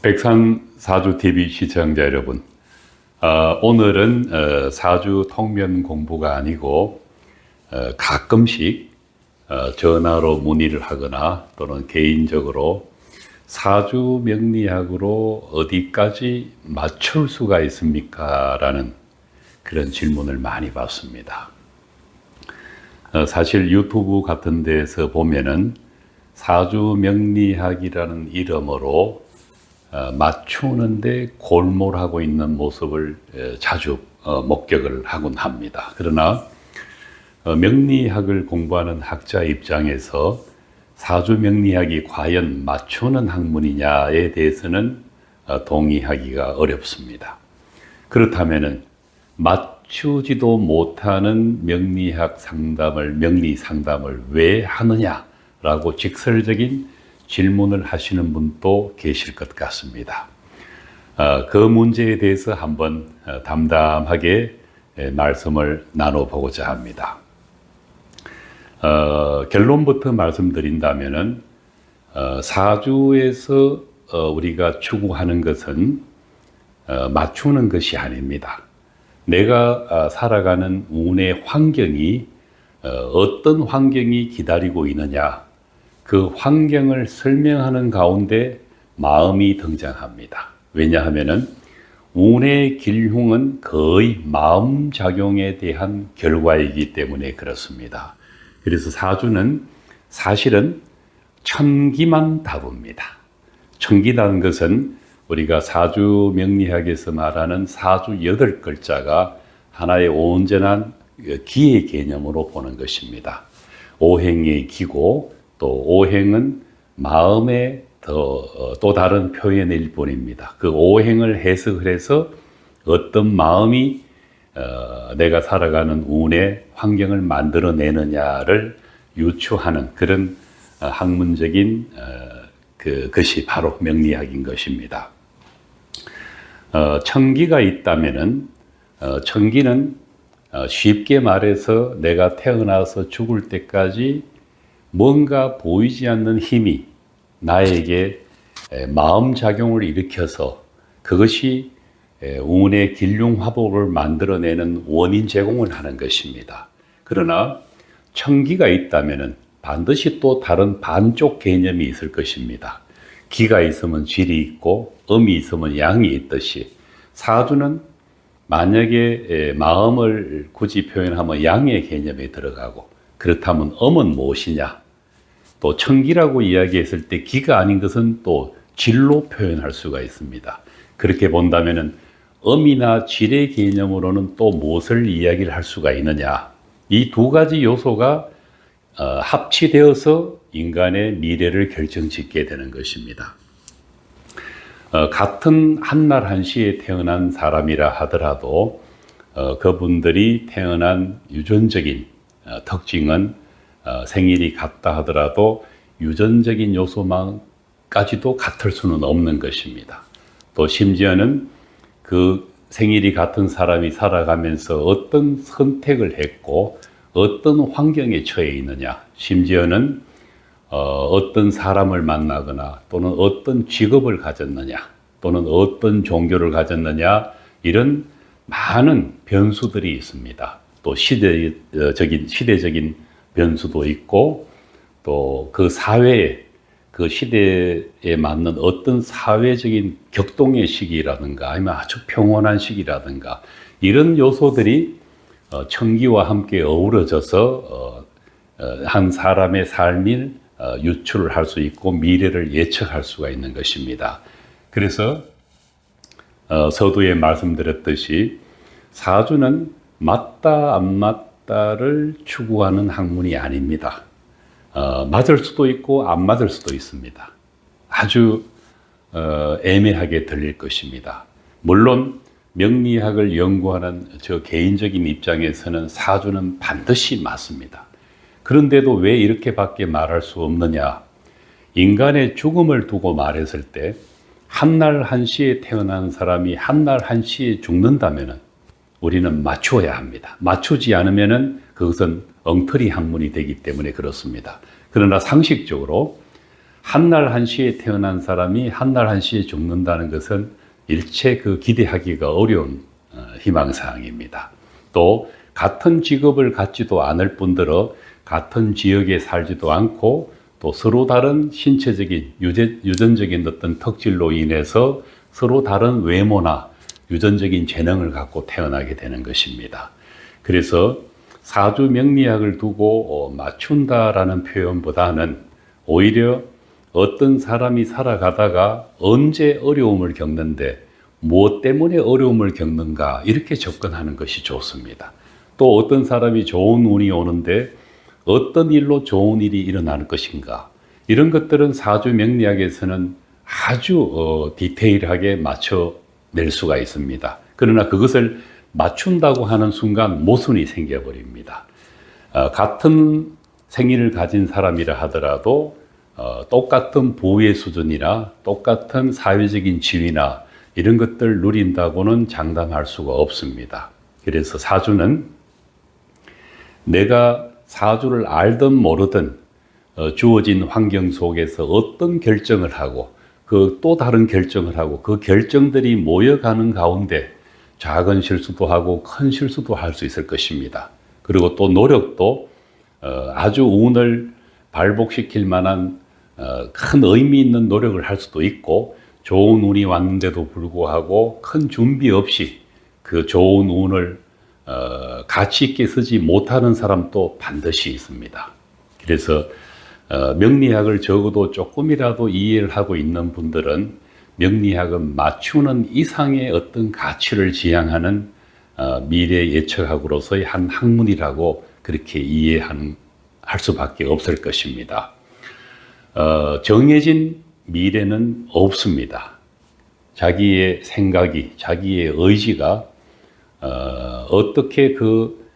백산 사주 TV 시청자 여러분, 어, 오늘은 어, 사주 통면 공부가 아니고 어, 가끔씩 어, 전화로 문의를 하거나 또는 개인적으로 사주 명리학으로 어디까지 맞출 수가 있습니까? 라는 그런 질문을 많이 받습니다. 어, 사실 유튜브 같은 데서 보면은 사주 명리학이라는 이름으로 어, 맞추는데 골몰하고 있는 모습을 에, 자주 어, 목격을 하곤 합니다. 그러나 어, 명리학을 공부하는 학자 입장에서 사주 명리학이 과연 맞추는 학문이냐에 대해서는 어, 동의하기가 어렵습니다. 그렇다면은 맞추지도 못하는 명리학 상담을 명리 상담을 왜 하느냐라고 직설적인 질문을 하시는 분도 계실 것 같습니다. 어, 그 문제에 대해서 한번 어, 담담하게 에, 말씀을 나눠보고자 합니다. 어, 결론부터 말씀드린다면은 어, 사주에서 어, 우리가 추구하는 것은 어, 맞추는 것이 아닙니다. 내가 어, 살아가는 운의 환경이 어, 어떤 환경이 기다리고 있느냐, 그 환경을 설명하는 가운데 마음이 등장합니다. 왜냐하면은 운의 길흉은 거의 마음 작용에 대한 결과이기 때문에 그렇습니다. 그래서 사주는 사실은 천기만 다룹니다. 천기라는 것은 우리가 사주 명리학에서 말하는 사주 여덟 글자가 하나의 온전한 기의 개념으로 보는 것입니다. 오행의 기고 또 오행은 마음의 더, 어, 또 다른 표현일 뿐입니다. 그 오행을 해석을 해서 어떤 마음이 어, 내가 살아가는 운의 환경을 만들어내느냐를 유추하는 그런 어, 학문적인 어, 그 것이 바로 명리학인 것입니다. 어, 청기가 있다면은 어, 청기는 어, 쉽게 말해서 내가 태어나서 죽을 때까지 뭔가 보이지 않는 힘이 나에게 에, 마음 작용을 일으켜서 그것이 에, 운의 길흉 화복을 만들어내는 원인 제공을 하는 것입니다. 그러나 청기가 있다면은 반드시 또 다른 반쪽 개념이 있을 것입니다. 기가 있으면 질이 있고 음이 있으면 양이 있듯이 사주는 만약에 에, 마음을 굳이 표현하면 양의 개념에 들어가고 그렇다면 음은 무엇이냐? 또 청기라고 이야기했을 때 기가 아닌 것은 또 질로 표현할 수가 있습니다. 그렇게 본다면은 음이나 질의 개념으로는 또 무엇을 이야기를 할 수가 있느냐? 이 두 가지 요소가 어, 합치되어서 인간의 미래를 결정짓게 되는 것입니다. 어, 같은 한 날 한시에 태어난 사람이라 하더라도 어, 그분들이 태어난 유전적인 어, 특징은 어, 생일이 같다 하더라도 유전적인 요소만까지도 같을 수는 없는 것입니다. 또 심지어는 그 생일이 같은 사람이 살아가면서 어떤 선택을 했고 어떤 환경에 처해 있느냐, 심지어는 어, 떤 사람을 만나거나 또는 어떤 직업을 가졌느냐 또는 어떤 종교를 가졌느냐 이런 많은 변수들이 있습니다. 또 시대적인 시대적인 변수도 있고 또 그 사회에 그 시대에 맞는 어떤 사회적인 격동의 시기라든가 아니면 아주 평온한 시기라든가 이런 요소들이 어, 청기와 함께 어우러져서 어, 어, 한 사람의 삶을 어, 유출을 할 수 있고 미래를 예측할 수가 있는 것입니다. 그래서 어, 서두에 말씀드렸듯이 사주는 맞다 안 맞다를 추구하는 학문이 아닙니다. 어, 맞을 수도 있고 안 맞을 수도 있습니다. 아주 어, 애매하게 들릴 것입니다. 물론 명리학을 연구하는 저 개인적인 입장에서는 사주는 반드시 맞습니다. 그런데도 왜 이렇게밖에 말할 수 없느냐? 인간의 죽음을 두고 말했을 때 한날 한시에 태어난 사람이 한날 한시에 죽는다면 우리는 맞추어야 합니다. 맞추지 않으면 그것은 엉터리 학문이 되기 때문에 그렇습니다. 그러나 상식적으로 한날 한시에 태어난 사람이 한날 한시에 죽는다는 것은 일체 그 기대하기가 어려운 어, 희망사항입니다. 또 같은 직업을 갖지도 않을 뿐더러 같은 지역에 살지도 않고 또 서로 다른 신체적인 유전적인 어떤 특질로 인해서 서로 다른 외모나 유전적인 재능을 갖고 태어나게 되는 것입니다. 그래서 사주 명리학을 두고 어, 맞춘다라는 표현보다는 오히려 어떤 사람이 살아가다가 언제 어려움을 겪는데 무엇 때문에 어려움을 겪는가 이렇게 접근하는 것이 좋습니다. 또 어떤 사람이 좋은 운이 오는데 어떤 일로 좋은 일이 일어나는 것인가 이런 것들은 사주 명리학에서는 아주 어, 디테일하게 맞춰 낼 수가 있습니다. 그러나 그것을 맞춘다고 하는 순간 모순이 생겨버립니다. 어, 같은 생일을 가진 사람이라 하더라도 어, 똑같은 보호의 수준이나 똑같은 사회적인 지위나 이런 것들 누린다고는 장담할 수가 없습니다. 그래서 사주는 내가 사주를 알든 모르든 어, 주어진 환경 속에서 어떤 결정을 하고 그 또 다른 결정을 하고 그 결정들이 모여가는 가운데 작은 실수도 하고 큰 실수도 할 수 있을 것입니다. 그리고 또 노력도 어, 아주 운을 발복시킬 만한 어, 큰 의미 있는 노력을 할 수도 있고 좋은 운이 왔는데도 불구하고 큰 준비 없이 그 좋은 운을 어, 가치 있게 쓰지 못하는 사람도 반드시 있습니다. 그래서 어, 명리학을 적어도 조금이라도 이해를 하고 있는 분들은 명리학은 맞추는 이상의 어떤 가치를 지향하는 어, 미래 예측학으로서의 한 학문이라고 그렇게 이해할 수밖에 없을 것입니다. 어, 정해진 미래는 없습니다. 자기의 생각이, 자기의 의지가 어, 떻게그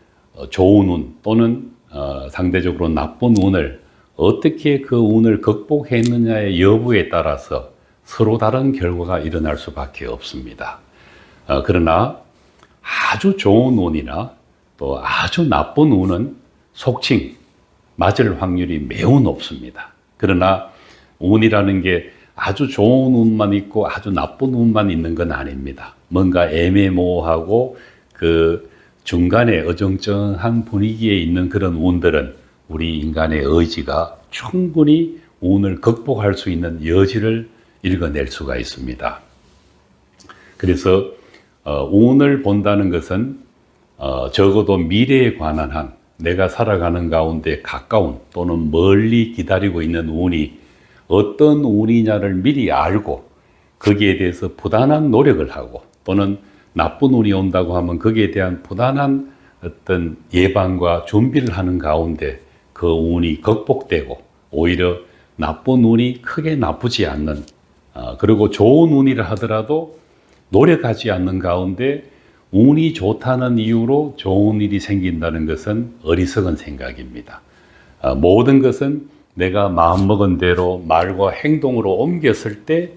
좋은 운 또는 어, 상대적으로 나쁜 운을 어떻게 그 운을 극복했느냐의 여부에 따라서 서로 다른 결과가 일어날 수밖에 없습니다. 어, 그러나 아주 좋은 운이나 또 아주 나쁜 운은 속칭 맞을 확률이 매우 높습니다. 그러나 운이라는 게 아주 좋은 운만 있고 아주 나쁜 운만 있는 건 아닙니다. 뭔가 애매모호하고 그 중간에 어정쩡한 분위기에 있는 그런 운들은 우리 인간의 의지가 충분히 운을 극복할 수 있는 여지를 읽어낼 수가 있습니다. 그래서 어, 운을 본다는 것은 어, 적어도 미래에 관한 한 내가 살아가는 가운데 가까운 또는 멀리 기다리고 있는 운이 어떤 운이냐를 미리 알고 거기에 대해서 부단한 노력을 하고 또는 나쁜 운이 온다고 하면 거기에 대한 부단한 어떤 예방과 준비를 하는 가운데 그 운이 극복되고 오히려 나쁜 운이 크게 나쁘지 않는 어, 그리고 좋은 운이라 하더라도 노력하지 않는 가운데 운이 좋다는 이유로 좋은 일이 생긴다는 것은 어리석은 생각입니다. 어, 모든 것은 내가 마음먹은 대로 말과 행동으로 옮겼을 때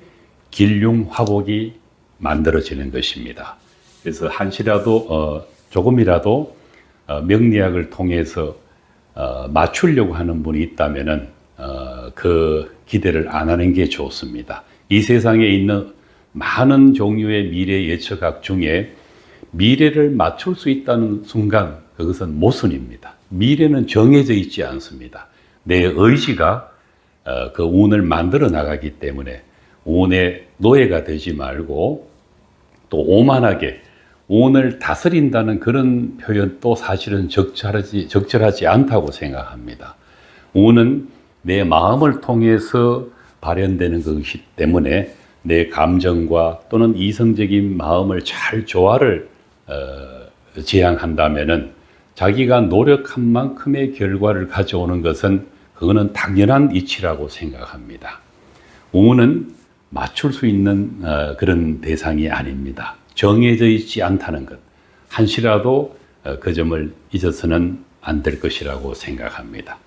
길흉화복이 만들어지는 것입니다. 그래서 한시라도 어, 조금이라도 어, 명리학을 통해서 어, 맞추려고 하는 분이 있다면은 어, 그 기대를 안 하는 게 좋습니다. 이 세상에 있는 많은 종류의 미래 예측학 중에 미래를 맞출 수 있다는 순간 그것은 모순입니다. 미래는 정해져 있지 않습니다. 내 의지가 어, 그 운을 만들어 나가기 때문에 운의 노예가 되지 말고 또 오만하게 운을 다스린다는 그런 표현도 사실은 적절하지, 적절하지 않다고 생각합니다. 운은 내 마음을 통해서 발현되는 것이기 때문에 내 감정과 또는 이성적인 마음을 잘 조화를 어, 지향한다면은 자기가 노력한 만큼의 결과를 가져오는 것은 그거는 당연한 이치라고 생각합니다. 운은 맞출 수 있는 어, 그런 대상이 아닙니다. 정해져 있지 않다는 것. 한시라도 어, 그 점을 잊어서는 안 될 것이라고 생각합니다.